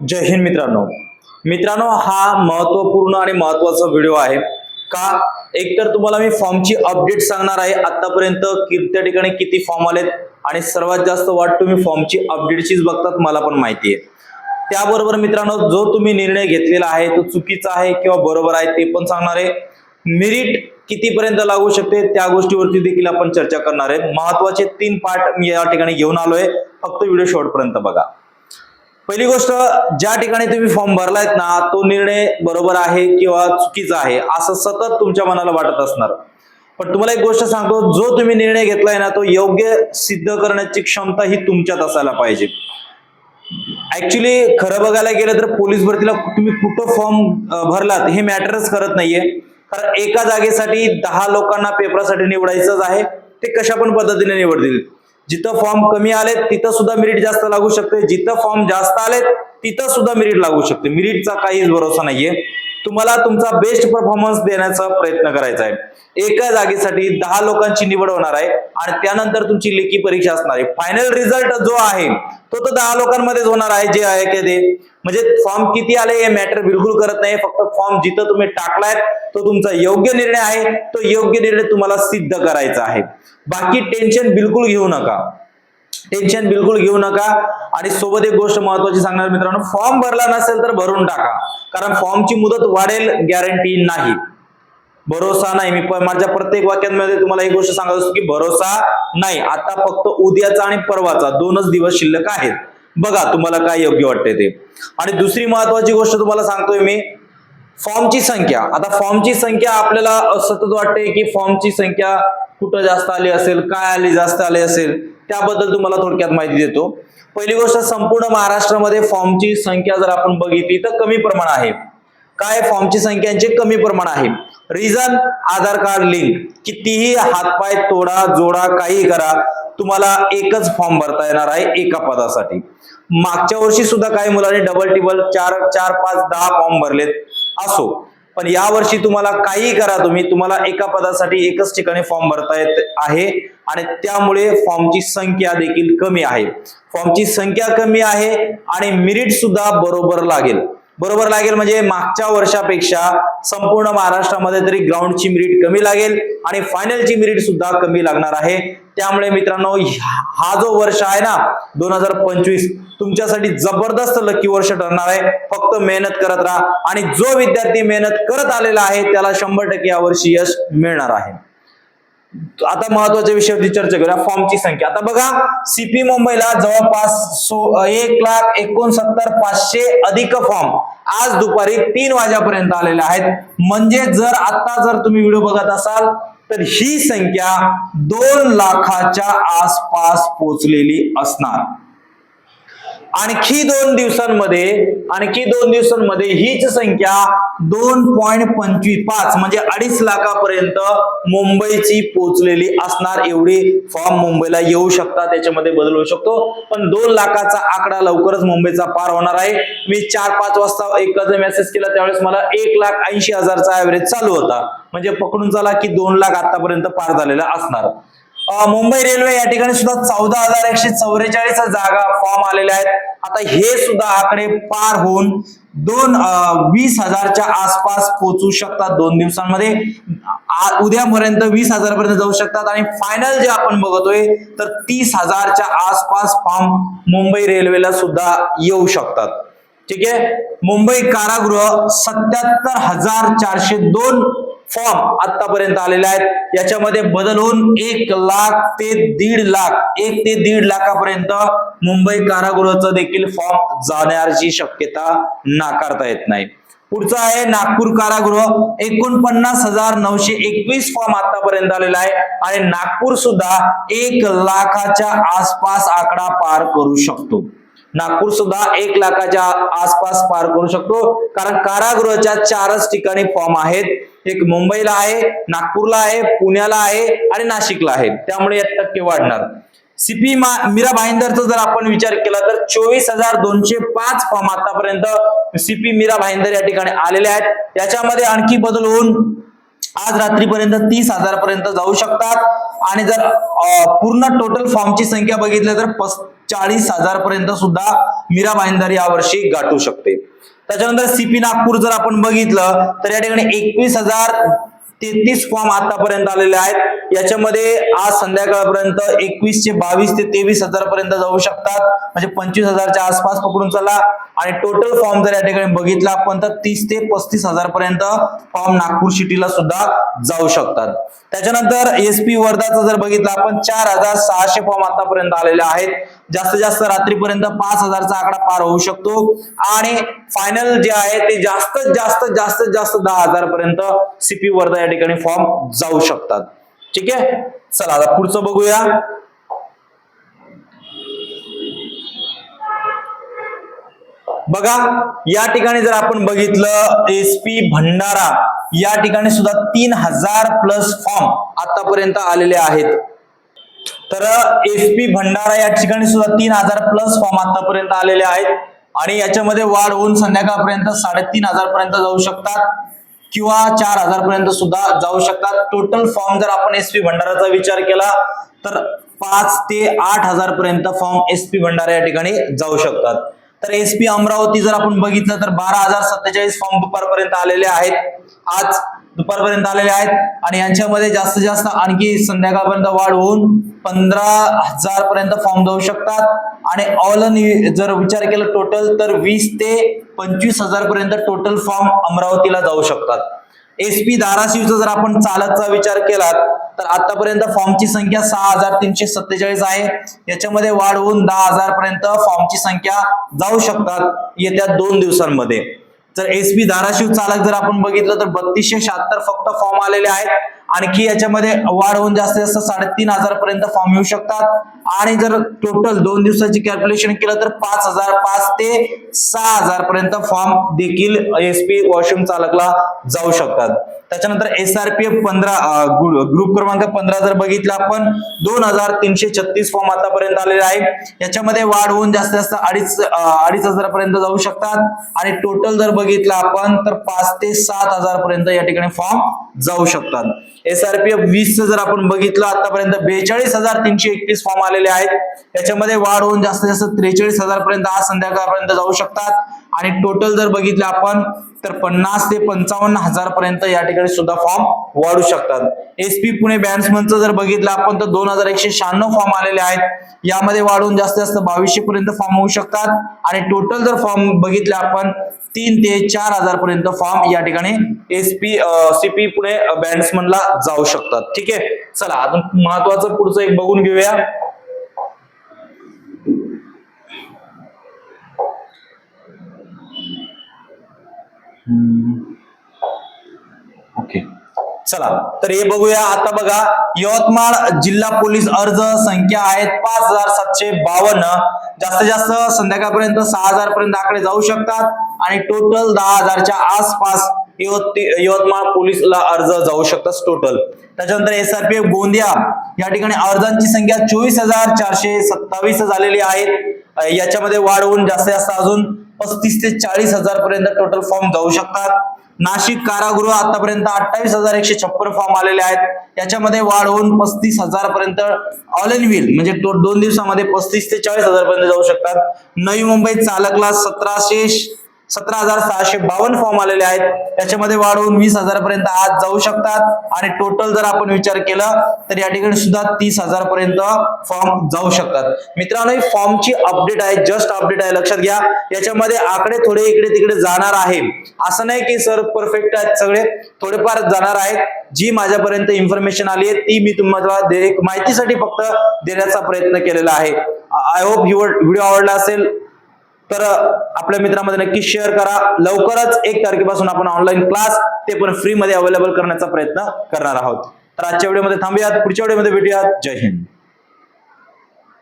जय हिंद मित्रांनो. मित्रांनो हा महत्त्वपूर्ण आणि महत्त्वाचा व्हिडिओ आहे. का? एकतर तुम्हाला मी फॉर्मची अपडेट सांगणार आहे आतापर्यंत किती त्या ठिकाणी किती फॉर्म आलेत आणि सर्वात जास्त वाट तुम्ही फॉर्मची अपडेटचीच बघतात मला पण माहिती आहे. त्याबरोबर मित्रांनो जो तुम्ही निर्णय घेतलेला आहे तो चुकीचा आहे किंवा बरोबर आहे ते पण सांगणार आहे. मेरिट कितीपर्यंत लागू शकते त्या गोष्टीवरती देखील आपण चर्चा करणार आहे. महत्त्वाचे तीन पार्ट मी या ठिकाणी घेऊन आलोय. फक्त व्हिडिओ शेवटपर्यंत बघा. पहिली गोष्ट ज्या ठिकाणी तुम्ही फॉर्म भरलायत ना तो निर्णय बरोबर आहे किंवा चुकीचा आहे असं सतत तुमच्या मनाला वाटत असणार. पण तुम्हाला एक गोष्ट सांगतो जो तुम्ही निर्णय घेतलाय ना तो योग्य सिद्ध करण्याची क्षमता ही तुमच्यात असायला पाहिजे. ऍक्च्युली खरं बघायला गेलं तर पोलीस भरतीला तुम्ही कुठं फॉर्म भरलात हे मॅटरच करत नाहीये. कारण एका जागेसाठी दहा लोकांना पेपरासाठी निवडायचंच आहे ते कशा पण पद्धतीने निवडतील. जिथं फॉर्म कमी आलेत तिथं सुद्धा मेरिट जास्त लागू शकते. जिथं फॉर्म जास्त आलेत तिथं सुद्धा मेरिट लागू शकते. मिरिटचा काहीच भरोसा नाहीये. तुम्हाला तुमचा बेस्ट परफॉर्मन्स देण्याचा प्रयत्न करायचा आहे. एका जागेसाठी दहा लोकांची निवड होणार आहे आणि त्यानंतर तुमची लेखी परीक्षा असणार आहे. फायनल रिझल्ट जो आहे तो तर दहा लोकांमध्येच होणार आहे जे आहे की ते. म्हणजे फॉर्म किती आले हे मॅटर बिलकुल करत नाही. फक्त फॉर्म जिथं तुम्ही टाकलाय तो तुमचा योग्य निर्णय आहे. तो योग्य निर्णय तुम्हाला सिद्ध करायचा आहे. बाकी टेन्शन बिलकुल घेऊ नका. टेन्शन बिलकुल घेऊ नका. आणि सोबत एक गोष्ट महत्वाची सांगणार मित्रांनो फॉर्म भरला नसेल तर भरून टाका. कारण फॉर्मची मुदत वाढेल गॅरंटी नाही. भरोसा नाही. मी माझ्या प्रत्येक वाक्यांमध्ये तुम्हाला एक गोष्ट सांगत असतो की भरोसा नाही. आता फक्त उद्याचा आणि परवाचा दोनच दिवस शिल्लक आहेत. बघा तुम्हाला काय योग्य वाटते ते. आणि दुसरी महत्वाची गोष्ट तुम्हाला सांगतोय मी. फॉर्मची संख्या. आता फॉर्मची संख्या आपल्याला सतत वाटते की फॉर्मची संख्या कुठं जास्त आली असेल काय आली जास्त आली असेल. त्याबद्दल तुम्हाला थोडक्यात माहिती देतो. पहिली गोष्ट संपूर्ण महाराष्ट्रामध्ये फॉर्मची संख्या जर आपण बघितली तर कमी प्रमाण आहे. काय? फॉर्मची संख्यांचे कमी प्रमाण आहे. रिझन आधार कार्ड लिंक कितीही हातपाय तोडा जोडा काही करा तुम्हाला एकच फॉर्म भरता येणार आहे एका पदासाठी. मागच्या वर्षी सुद्धा काही मुलांनी डबल टिबल चार चार पाच दहा फॉर्म भरलेत. असो. पण या वर्षी तुम्हाला काही करा तुम्ही. तुम्हाला एका पदासाठी एकच ठिकाणी फॉर्म भरता येत आहे. आणि त्यामुळे फॉर्मची संख्या देखील कमी आहे. फॉर्मची संख्या कमी आहे आणि मिरिट सुद्धा बरोबर लागेल. बरोबर लागेल म्हणजे मागच्या वर्षापेक्षा संपूर्ण महाराष्ट्रामध्ये तरी ग्राउंडची मिरीट कमी लागेल आणि फायनलची मिरीट सुद्धा कमी लागणार आहे. त्यामुळे मित्रांनो ह्या- हा जो वर्ष आहे ना दोन हजार पंचवीस तुमच्यासाठी जबरदस्त लकी वर्ष ठरणार आहे. फक्त मेहनत करत राहा आणि जो विद्यार्थी मेहनत करत आलेला आहे त्याला शंभर टक्के यावर्षी यश मिळणार आहे. आता महत्त्वाच्या विषयावरती चर्चा करूया फॉर्मची संख्या. आता बघा सीपी मुंबईला जवळपास एक लाख एकोणसत्तर पाचशे अधिक फॉर्म आज दुपारी तीन वाजेपर्यंत आलेले आहेत. म्हणजे जर आता जर तुम्ही व्हिडिओ बघत असाल तर ही संख्या दोन लाखाच्या आसपास पोहोचलेली असणार. आणखी दोन दिवसांमध्ये आणखी दोन दिवसांमध्ये हीच संख्या दोन पॉइंट पंचवीस पाच म्हणजे अडीच लाखापर्यंत मुंबईची पोहोचलेली असणार. एवढी फॉर्म मुंबईला येऊ शकतात त्याच्यामध्ये बदल होऊ शकतो. पण दोन लाखाचा आकडा लवकरच मुंबईचा पार होणार आहे. मी चार पाच वाजता एक मेसेज केला त्यावेळेस मला एक लाख ऐंशी हजारचा ऍव्हरेज चालू होता. म्हणजे पकडून चला की दोन लाख आतापर्यंत पार झालेला असणार. मुंबई रेल्वे या ठिकाणी सुद्धा चौदा हजार एकशे चौवेचाळीस जागा फॉर्म आलेल्या आहेत. आता हे सुद्धा आकडे पार होऊन दोन वीस हजारच्या आसपास पोहोचू शकतात दोन दिवसांमध्ये. आ- उद्यापर्यंत वीस हजारपर्यंत जाऊ शकतात आणि फायनल जे आपण बघतोय तर तीस हजारच्या आसपास फॉर्म मुंबई रेल्वेला सुद्धा येऊ शकतात. ठीक आहे? मुंबई कारागृह सत्याहत्तर हजार चारशे दोन फॉर्म आतापर्यंत आलेले आहेत. याच्यामध्ये बदल होऊन एक लाख ते दीड लाख एक ते दीड लाखापर्यंत मुंबई कारागृहाचं देखील फॉर्म जाण्याची शक्यता नाकारता येत नाही. पुढचा आहे नागपूर कारागृह. एकोणपन्नास हजार नऊशे एकवीस फॉर्म आतापर्यंत आलेला आहे आणि नागपूर सुद्धा एक लाखाच्या आसपास आकडा पार करू शकतो. नागपूर सुद्धा एक लाखाच्या आसपास पार करू शकतो. कारण कारागृहाच्या चारच ठिकाणी फॉर्म आहेत. एक मुंबईला आहे नागपूरला आहे पुण्याला आहे आणि नाशिकला आहे. त्यामुळे यात टक्के वाढणार. सीपी मीरा भाईंदरचा जर आपण विचार केला तर चोवीस हजार दोनशे पाच फॉर्म आतापर्यंत सीपी मीरा भाईंदर या ठिकाणी आलेले आहेत. त्याच्यामध्ये आणखी बदल होऊन आज रात्रीपर्यंत तीस हजार पर्यंत जाऊ शकतात. आणि जर पूर्ण टोटल फॉर्मची संख्या बघितली तर चाळीस हजार पर्यंत सुद्धा मीरा भाईंदर यावर्षी गाठू शकते. त्याच्यानंतर सीपी नागपूर जर आपण बघितलं तर या ठिकाणी एकवीस हजार तेहतीस फॉर्म आतापर्यंत आलेले आहेत. याच्यामध्ये आज संध्याकाळपर्यंत एकवीस ते बावीस ते तेवीस हजार पर्यंत जाऊ शकतात. म्हणजे पंचवीस हजारच्या आसपास पकडून चला. आणि टोटल फॉर्म जर या ठिकाणी बघितला आपण तर तीस ते पस्तीस हजार पर्यंत फॉर्म नागपूर सिटीला सुद्धा जाऊ शकतात. त्याच्यानंतर एस पी वर्धाचा जर बघितला आपण चार हजार सहाशे फॉर्म आतापर्यंत आलेले आहेत. जास्तीत जास्त रात्रीपर्यंत पाच हजारचा आकडा पार होऊ शकतो. आणि फायनल जे आहे ते जास्तीत जास्त जास्तीत जास्त दहा हजार पर्यंत सीपी वर्धा या ठिकाणी फॉर्म जाऊ शकतात. ठीक आहे? चला आता पुढचं बघूया. बघा या ठिकाणी जर आपण बघितलं एस पी भंडारा या ठिकाणी सुद्धा तीन हजार प्लस फॉर्म आतापर्यंत आलेले आहेत. तर एस पी भंडारा या ठिकाणी सुद्धा तीन हजार प्लस फॉर्म आतापर्यंत आलेले आहेत. आणि याच्यामध्ये वाढ होऊन संध्याकाळपर्यंत साडेतीन हजार पर्यंत जाऊ शकतात. किंवा चार हजार पर्यंत सुद्धा जाऊ शकतात. टोटल फॉर्म जर आपण एस पी भंडाराचा विचार केला तर पाच ते आठ हजार पर्यंत फॉर्म एस पी भंडारा या ठिकाणी जाऊ शकतात. तर एस पी अमरावती जर आपण बघितलं तर बारा हजार सत्तेचाळीस फॉर्म दुपारपर्यंत आलेले आहेत. आज दुपारपर्यंत आलेले आहेत. आणि यांच्यामध्ये जास्तीत जास्त आणखी संध्याकाळपर्यंत वाढ होऊन पंधरा हजार पर्यंत फॉर्म जाऊ शकतात. आणि ऑल इन जर विचार केला टोटल तर वीस ते पंचवीस हजार पर्यंत टोटल फॉर्म अमरावतीला जाऊ शकतात. एसपी धाराशिवचा जर आपण चालतचा विचार केला तर आतापर्यंत फॉर्मची संख्या सहा हजार तीनशे सत्तेचाळीस आहे. याच्यामध्ये वाढ होऊन दहा हजार पर्यंत फॉर्मची संख्या जाऊ शकतात येत्या दोन दिवसांमध्ये. जर एसपी धाराशिव चालक जर आपण बघितलं तर बत्तीसशे शहात्तर फक्त फॉर्म आलेले आहेत. आणखी याच्यामध्ये वाढ होऊन जास्तीत जास्त साडेतीन हजार पर्यंत फॉर्म येऊ शकतात. आणि जर टोटल दोन दिवसाची कॅल्क्युलेशन केलं तर पाच हजार पाच ते सहा हजार पर्यंत फॉर्म देखील एस पी वॉशरूम चालकला जाऊ शकतात. त्याच्यानंतर एस आर पी एफ पंधरा ग्रुप क्रमांक पंधरा जर बघितला आपण दोन हजार तीनशे छत्तीस फॉर्म आतापर्यंत आलेले आहे. याच्यामध्ये वाढ होऊन जास्तीत जास्त अडीच अडीच हजारापर्यंत जाऊ शकतात. आणि टोटल जर बघितलं आपण तर पाच ते सात हजार पर्यंत या ठिकाणी फॉर्म जाऊ शकतात. एस आर पी एफ जर आपण बघितलं आतापर्यंत बेचाळीस हजार तीनशे एकतीस फॉर्म आलेले आहेत. याच्यामध्ये वाढ होऊन जास्तीत जास्त त्रेचाळीस हजार पर्यंत आज संध्याकाळपर्यंत जाऊ शकतात. आणि टोटल जर बघितलं आपण तर पन्नास ते पंचावन्न हजार पर्यंत या ठिकाणी सुद्धा फॉर्म वाढू शकतात. एसपी पुणे बँड्समनचं जर बघितलं आपण तर दोन हजार एकशे शहाण्णव फॉर्म आलेले आहेत. यामध्ये वाढून जास्तीत जास्त बावीसशे पर्यंत फॉर्म होऊ शकतात. आणि टोटल जर फॉर्म बघितले आपण तीन ते चार हजार पर्यंत फॉर्म या ठिकाणी एसपी सीपी पुणे बँड्समनला जाऊ शकतात. ठीक आहे? चला अजून महत्वाचं पुढचं एक बघून घेऊया. ओके चला तर हे बघूया. आता बघा यवतमाळ जिल्हा पोलीस अर्ज संख्या आहेत पाच हजार सातशे बावन्न. जास्तीत जास्त संध्याकाळपर्यंत सहा हजार पर्यंत आकडे जाऊ शकतात. आणि टोटल दहा हजारच्या आसपास यवतमाळ पोलीसला अर्ज जाऊ शकतात टोटल त्याच्यानंतर एसआरपीएफ गोंदिया या ठिकाणी अर्जांची संख्या चोवीस हजार चारशे सत्तावीस झालेली आहे. याच्यामध्ये वाढ होऊन जास्तीत जास्त अजून पस्तीस ते चाळीस हजार पर्यंत टोटल फॉर्म जाऊ शकतात. नाशिक कारागृह आतापर्यंत अठ्ठावीस हजार एकशे छप्पन फॉर्म आलेले आहेत. याच्यामध्ये वाढ होऊन पस्तीस हजार पर्यंत ऑल एन व्हील म्हणजे तो दोन दिवसामध्ये पस्तीस ते चाळीस हजार पर्यंत जाऊ शकतात. नवी मुंबई चालकला सतराशे सतरा हजार सहाशे बावन्न फॉर्म आलेले आहेत. याच्यामध्ये वाढवून वीस हजार पर्यंत आज जाऊ शकतात. आणि टोटल जर आपण विचार केला तर या ठिकाणी सुद्धा तीस हजार पर्यंत फॉर्म जाऊ शकतात. मित्रांनो ही फॉर्मची अपडेट आहे. जस्ट अपडेट आहे. लक्षात घ्या. याच्यामध्ये आकडे थोडे इकडे तिकडे जाणार आहे. असं नाही की सर परफेक्ट आहेत सगळे. थोडेफार जाणार आहेत. जी माझ्यापर्यंत इन्फॉर्मेशन आली आहे ती मी तुम्हाला दे- एक माहितीसाठी फक्त देण्याचा प्रयत्न केलेला आहे. आय होप व्हिडिओ आवडला असेल. तर आपल्या मित्रांमध्ये नक्की शेअर करा. लवकरच एक तारखेपासून आपण ऑनलाईन क्लास ते पण फ्रीमध्ये अवेलेबल करण्याचा प्रयत्न करणार आहोत. तर आजच्या व्हिडिओमध्ये थांबूयात. पुढच्या व्हिडिओमध्ये भेटूयात. जय हिंद.